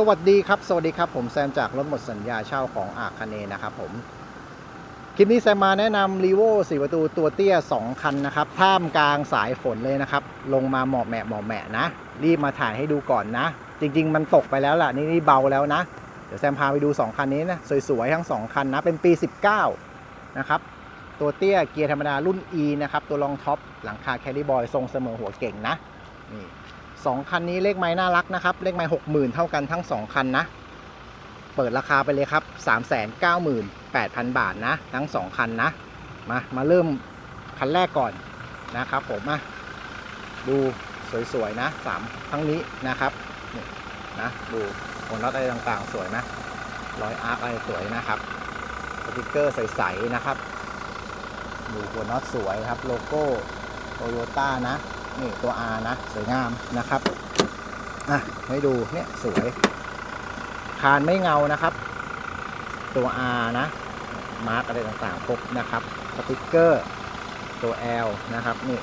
สวัสดีครับ สวัสดีครับ ผมแซมจากรถหมดสัญญาเช่าของอาคาเนนะครับผม คลิปนี้แซมมาแนะนำรีโว4ประตูตัวเตี้ย 2 คันนะครับ ท่ามกลางสายฝนเลยนะครับ ลงมาหมอบแหมะหมอบแหมะนะ รีบมาถ่ายให้ดูก่อนนะ จริง ๆ มันตกไปแล้วล่ะ นี่นี่เบาแล้วนะ เดี๋ยวแซมพาไปดู 2 คันนี้นะ สวย ๆ ทั้ง 2 คันนะ เป็นปี 19 นะครับ ตัวเตี้ยเกียร์ธรรมดารุ่น E นะครับ ตัวรองท็อปหลังคาแคริบอยทรงเสมอหัวเก่งนะ นี่ สองคันนี้เลขไม้น่ารักนะครับ เลขไม้หกหมื่นเท่ากันทั้งสองคันนะ เปิดราคาไปเลยครับ 3 9 8 0 0 0 บาทนะ ทั้ง 2 คันนะ มา มาเริ่มคันแรกก่อนนะครับผมมาดูสวยๆนะสามทั้งนี้นะครับนี่นะดูหัวน็อตอะไรต่างๆ สวยนะรอยอาร์คอะไรสวยนะครับสติกเกอร์ใสๆนะครับ ดูหัวน็อตสวยครับ โลโก้โตโยต้านะ นี่ตัว R นะ สวยงามนะครับอะให้ดูเนี่ยสวย คานไม่เงานะครับ ตัว R นะ มาร์กอะไรต่างๆครบนะครับสติกเกอร์ ตัว L นะครับนี่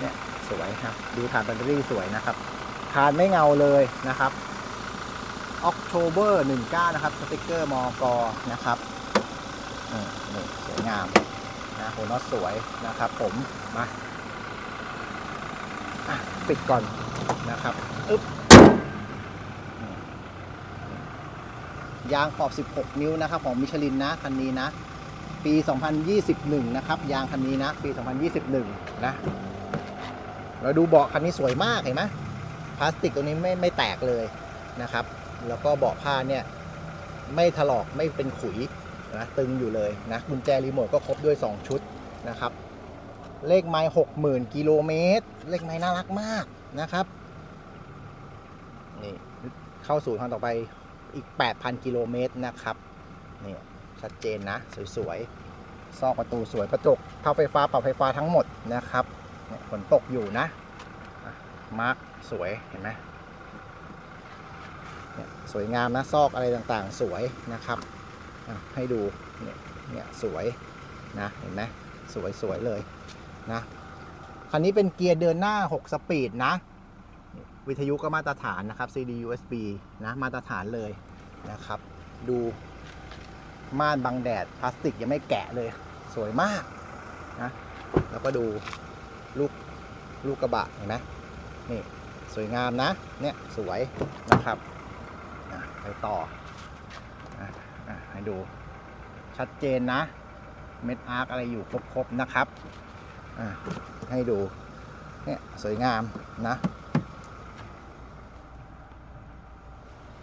เนี่ยสวยครับ ดูฐานแบตเตอรี่สวยนะครับ คานไม่เงาเลยนะครับ October 19 นะครับสติกเกอร์มอกนะครับอืมนี่สวยงามนะโหน็อตสวยนะครับผมมา ปิดก่อนนะครับอึ๊บยางขอบ 16 นิ้วนะครับ ของมิชลินนะคันนี้นะ ปี 2021 นะครับ ยางคันนี้นะ ปี 2021 นะ เราดูเบาะคันนี้สวยมากเห็นไหมพลาสติกตัวนี้ไม่ไม่แตกเลยนะครับ แล้วก็เบาะผ้าเนี่ย ไม่ถลอกไม่เป็นขุยนะตึงอยู่เลยนะกุญแจรีโมทก็ครบด้วย 2 ชุดนะครับ เลขไม้60,000กิโลเมตร เลขไม้น่ารักมากนะครับ นี่ เข้าสู่ทางต่อไปอีก 8,000 กิโลเมตรนะครับ นี่ ชัดเจนนะ สวยๆ ซอกประตูสวยกระจกเท้าไฟฟ้าปรับไฟฟ้าทั้งหมดนะครับเนี่ยฝนตกอยู่นะ มาร์กสวยเห็นไหมเนี่ยสวยงามนะ ซอกอะไรต่างๆ สวยนะครับให้ดูเนี่ยสวยนะเห็นไหมสวยสวยเลย นะคันนี้เป็นเกียร์เดินหน้า 6 สปีดนะ วิทยุก็มาตรฐานนะครับ CD USB นะมาตรฐานเลยนะครับ ดูม่านบังแดดพลาสติกยังไม่แกะเลย สวยมากนะแล้วก็ดูลูกลูกกระบะเห็นไหมนี่สวยงามนะ เนี่ยสวยนะครับไปต่ออให้ดูชัดเจนนะ เม็ดอาร์คอะไรอยู่ครบๆนะครับ ให้ดูเนี่ยสวยงามนะ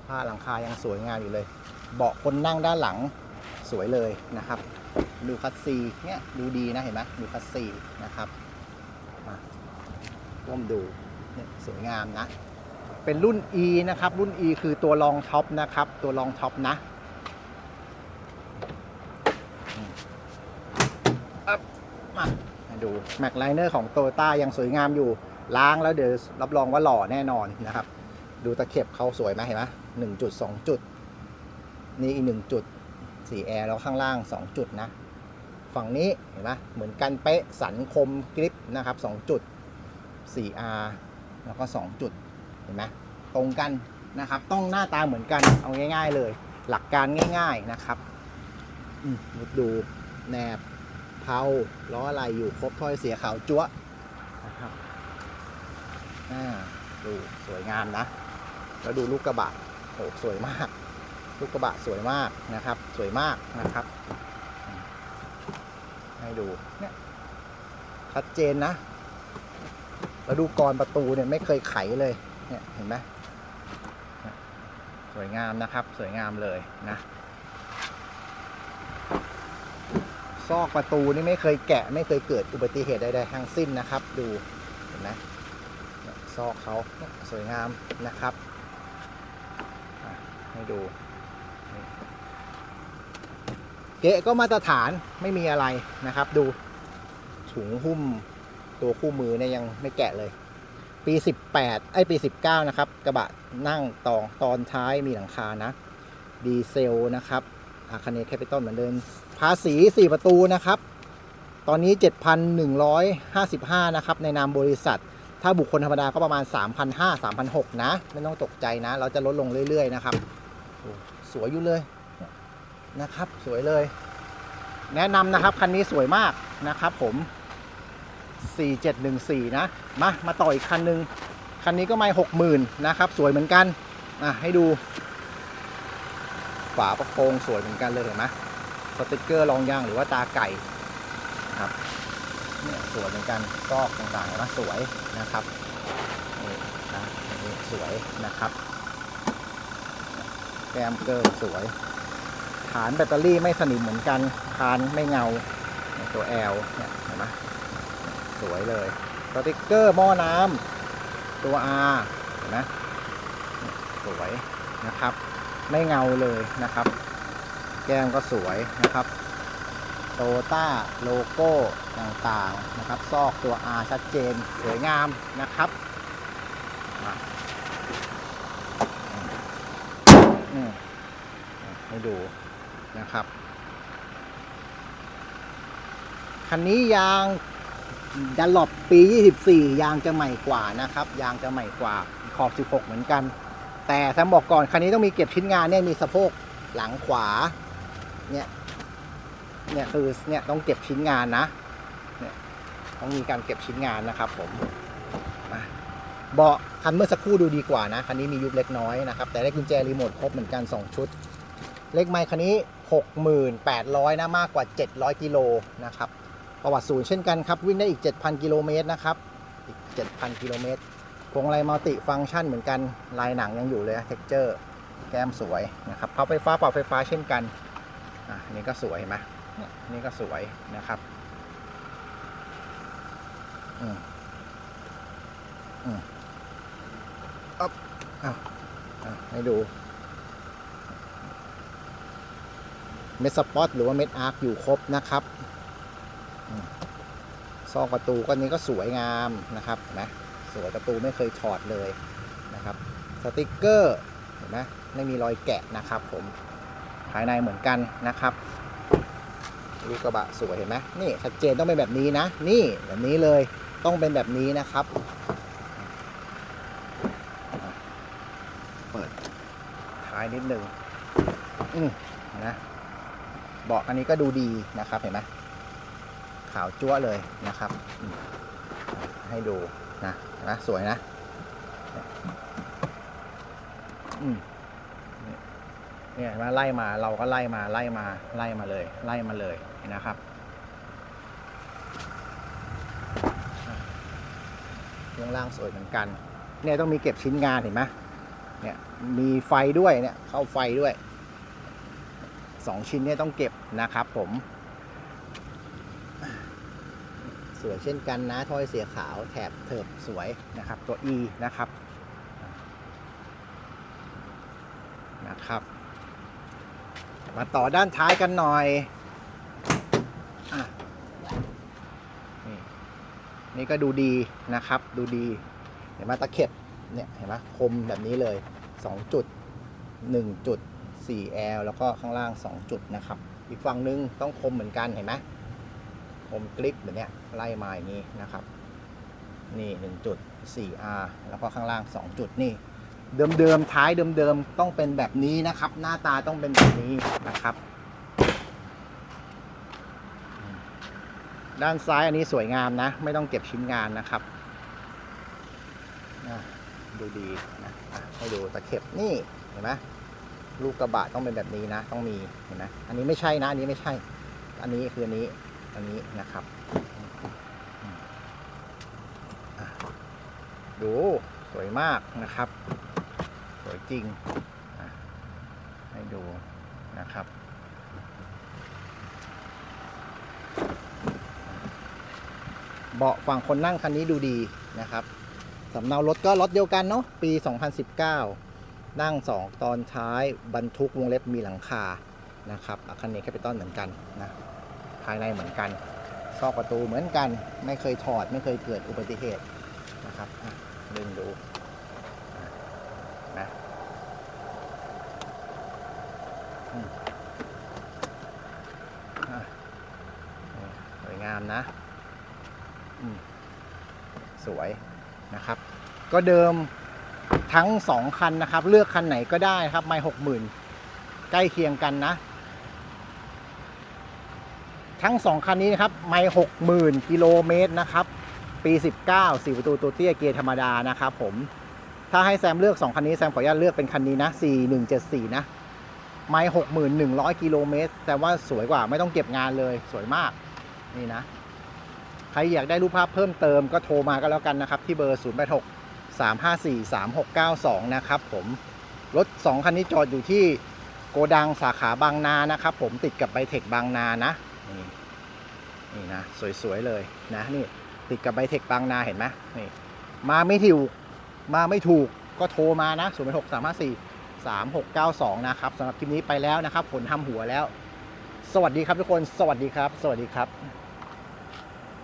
ผ้าหลังคายังสวยงามอยู่เลย เบาะคนนั่งด้านหลังสวยเลยนะครับ ดูคัสซีเนี่ยดูดีนะเห็นไหมดูคัสซีนะครับมาร่วมดูเนี่ยสวยงามนะ เป็นรุ่น E นะครับ รุ่น E คือตัวรองท็อปนะครับ ตัวรองท็อปนะอืมอัพมา ให้ดูแม็กไลเนอร์ของโตโยต้ายังสวยงามอยู่ล้างแล้วเดี๋ยวรับรองว่าหล่อแน่นอนนะครับ ดูตะเข็บเขาสวยไหมเห็นไหมหนึ่งจุดสองจุด นี่อีกหนึ่งจุดสีแอร์แล้วข้างล่างสองจุดนะ ฝั่งนี้เห็นไหมเหมือนกันเป๊ะสันคมกริปนะครับสองจุด 4R แล้วก็2จุดเห็นไหมตรงกันนะครับ ต้องหน้าตาเหมือนกันเอาง่าย ๆ เลย หลักการง่าย ๆนะครับอืมดูแนบ เผาล้ออะไรอยู่ครบถ้อยเสียขาวจั๊วนะครับอ่าดูสวยงามนะ แล้วดูลูกกระบะโอ้สวยมาก ลูกกระบะสวยมากนะครับ สวยมากนะครับ ให้ดูเนี่ยชัดเจนนะ แล้วดูกรประตูเนี่ยไม่เคยไขเลยเนี่ยเห็นไหมสวยงามนะครับ สวยงามเลยนะ ซอกประตูนี่ไม่เคยแกะไม่เคยเกิดอุบัติเหตุใดๆทั้งสิ้นนะครับ ดูเห็นไหมซอกเขาสวยงามนะครับให้ดูเกะก็มาตรฐานไม่มีอะไรนะครับ ดูถุงหุ้มตัวคู่มือเนี่ยยังไม่แกะเลย ปี 18 ไอ้ปี 19 นะครับ กระบะนั่งตองตอนท้ายมีหลังคานะ ดีเซลนะครับอาคาเนแคปิตอลเหมือนเดิม ภาษี 4 ประตูนะครับ ตอนนี้ 7,155 นะครับ ในนามบริษัท ถ้าบุคคลธรรมดาก็ประมาณ 3,500 3,600 นะ ไม่ต้องตกใจนะ เราจะลดลงเรื่อยๆ นะครับ สวยอยู่เลยนะครับ สวยเลย แนะนำนะครับ คันนี้สวยมากนะครับผม 4714 นะ มา มาต่ออีกคันนึง คันนี้ก็ไม่ 60,000 นะครับ สวยเหมือนกัน อะ ให้ดู ฝาประโปรงสวยเหมือนกันเลยเห็นไหม สติกเกอร์รองยางหรือว่าตาไก่ครับเนี่ยสวยเหมือนกันซอกต่างๆนไหมสวยนะครับนี่นะนนี้สวยนะครับแกมเกิร์สวย ฐานแบตเตอรี่ไม่สนิมเหมือนกันคานไม่เงาตัว L เนี่ยเห็นไหมสวยเลยสติกเกอร์หม้อน้ำตัว R เห็นไหมสวยนะครับ ไม่เงาเลยนะครับ แก้มก็สวยนะครับโตต้าโลโก้ต่างๆนะครับ ซอกตัว R ชัดเจนสวยงามนะครับมามให้ดูนะครับคันนี้ยางดันหลบปี 24 ยางจะใหม่กว่านะครับ ยางจะใหม่กว่าขอบ 16 เหมือนกัน แต่แซมบอกก่อน คันนี้ต้องมีเก็บชิ้นงานเนี่ยมีสะโพกหลังขวา เนี่ยเนี่ยคือเนี่ยต้องเก็บชิ้นงานนะเนี่ยต้องมีการเก็บชิ้นงานนะครับ ผมมาเบาะคันเมื่อสักครู่ดูดีกว่านะคันนี้มียุบเล็กน้อยนะครับแต่ได้กุญแจรีโมทครบเหมือนกัน 2 ชุด เลขไมค์คันนี้ 6800นะมากกว่า 700กิโลนะครับประวัติศูนย์เช่นกันครับ วิ่งได้อีก 7,000 กิโลเมตรนะครับอีก 7,000 กิโลเมตรพวงมาลัยมัลติฟังก์ชันเหมือนกันลายหนังยังอยู่เลยเท็กเจอร์แก้มสวยนะครับพับไฟฟ้าปรับไฟฟ้าเช่นกัน อะอันนี่ก็สวยเห็นไหมนี่ก็สวยนะครับอืมอืมอ๊บอ้าวอะให้ดู เม็ดสปอตหรือว่าเม็ดอาร์คอยู่ครบนะครับซอกประตูก็นี้ก็สวยงามนะครับนะสวยประตูไม่เคยถอดเลยนะครับ สติกเกอร์เห็นไหมไม่มีรอยแกะนะครับผมายในเหมือนกันนะครับลูกกระบะสวยเห็นไหมนี่ชัดเจนต้องเป็นแบบนี้นะ นี่แบบนี้เลยต้องเป็นแบบนี้นะครับ เปิดท้ายนิดนึงอืมนะเบาะอันนี้ก็ดูดีนะครับเห็นไหมขาวจั๊วเลยนะครับ ให้ดูนะนไหมสวยนะ อืม เนี่ยเห็นไล่มาเราก็ไล่มาไล่มาไล่มาเลย ไล่มาเลยนะครับเครื่องล่างสวยเหมือนกัน เนี่ยต้องมีเก็บชิ้นงานเห็นไหมเนี่ยมีไฟด้วยเนี่ยเข้าไฟด้วยสองชิ้นเนี่ยต้องเก็บนะครับผม สวยเช่นกันนะถ้อยเสียขาวแถบเถิบสวยนะครับ ตัว E นะครับนะครับ มาต่อด้านท้ายกันหน่อยอะนี่นี่ก็ดูดีนะครับ ดูดี เห็นไหมตะเข็บ เนี่ย เห็นไหมคมแบบนี้เลย 2 จุด 1 จุด 4L แล้วก็ข้างล่าง 2 จุดนะครับ อีกฝั่งนึงต้องคมเหมือนกัน เห็นไหมคมกริปแบบเนี้ยไล่มาอย่างนี้นะครับ นี่ 1 จุด 4R แล้วก็ข้างล่าง 2 จุดนี่ เดิมๆท้ายเดิมๆต้องเป็นแบบนี้นะครับ หน้าตาต้องเป็นแบบนี้นะครับ ด้านซ้ายอันนี้สวยงามนะ ไม่ต้องเก็บชิ้นงานนะครับดูดีนะให้ดูตะเข็บนี่เห็นไหมลูกกระบะต้องเป็นแบบนี้นะ ต้องมีเห็นไหมอันนี้ไม่ใช่นะ อันนี้ไม่ใช่ อันนี้คืออันนี้อันนี้นะครับดูสวยมากนะครับ วยจริง ให้ดูนะครับ เบาะฝั่งคนนั่งคันนี้ดูดีนะครับสำเนารถก็รถเดียวกันเนาะปี 2019 นั่ง 2 ตอนท้ายบรรทุกวงเล็บมีหลังคานะครับอาคันนี้แคปิตอลเหมือนกันนะภายในเหมือนกันซอกประตูเหมือนกัน ไม่เคยถอดไม่เคยเกิดอุบัติเหตุนะครับดึงดูอะนะ อืมอะนี่สวย งามนะสวยนะครับ ก็เดิมทั้งสองคันนะครับ เลือกคันไหนก็ได้ครับไม่หกหมื่นใกล้เคียงกันนะ ทั้งสองคันนี้นะครับ ไม่หกหมื่นกิโลเมตรนะครับ ปี 19สี่ประตูตัวเตี้ยเกียร์ธรรมดานะครับผมถ้าให้แซมเลือก 2 คันนี้ แซมขออนุญาตเลือกเป็นคันนี้นะ 4174 นะ ไม่61,100กิโลเมตรแต่ว่าสวยกว่าไม่ต้องเก็บงานเลยสวยมาก นี่นะ ใครอยากได้รูปภาพเพิ่มเติมก็โทรมาก็แล้วกันนะครับ ที่เบอร์ 086 354 3692 นะครับผม รถ 2 คันนี้จอดอยู่ที่โกดังสาขาบางนานะครับ ผมติดกับไบเทคบางนานะ นี่นี่นะ สวยๆเลยนะนี่ติดกับไบเทคบางนาเห็นไหมนี่มาไม่ถูกมาไม่ถูกก็โทรมานะ 0 6 3 5 4 3 6 9 2 นะครับสำหรับคลิปนี้ไปแล้วนะครับผลทำหัวแล้ว สวัสดีครับทุกคน สวัสดีครับ สวัสดีครับ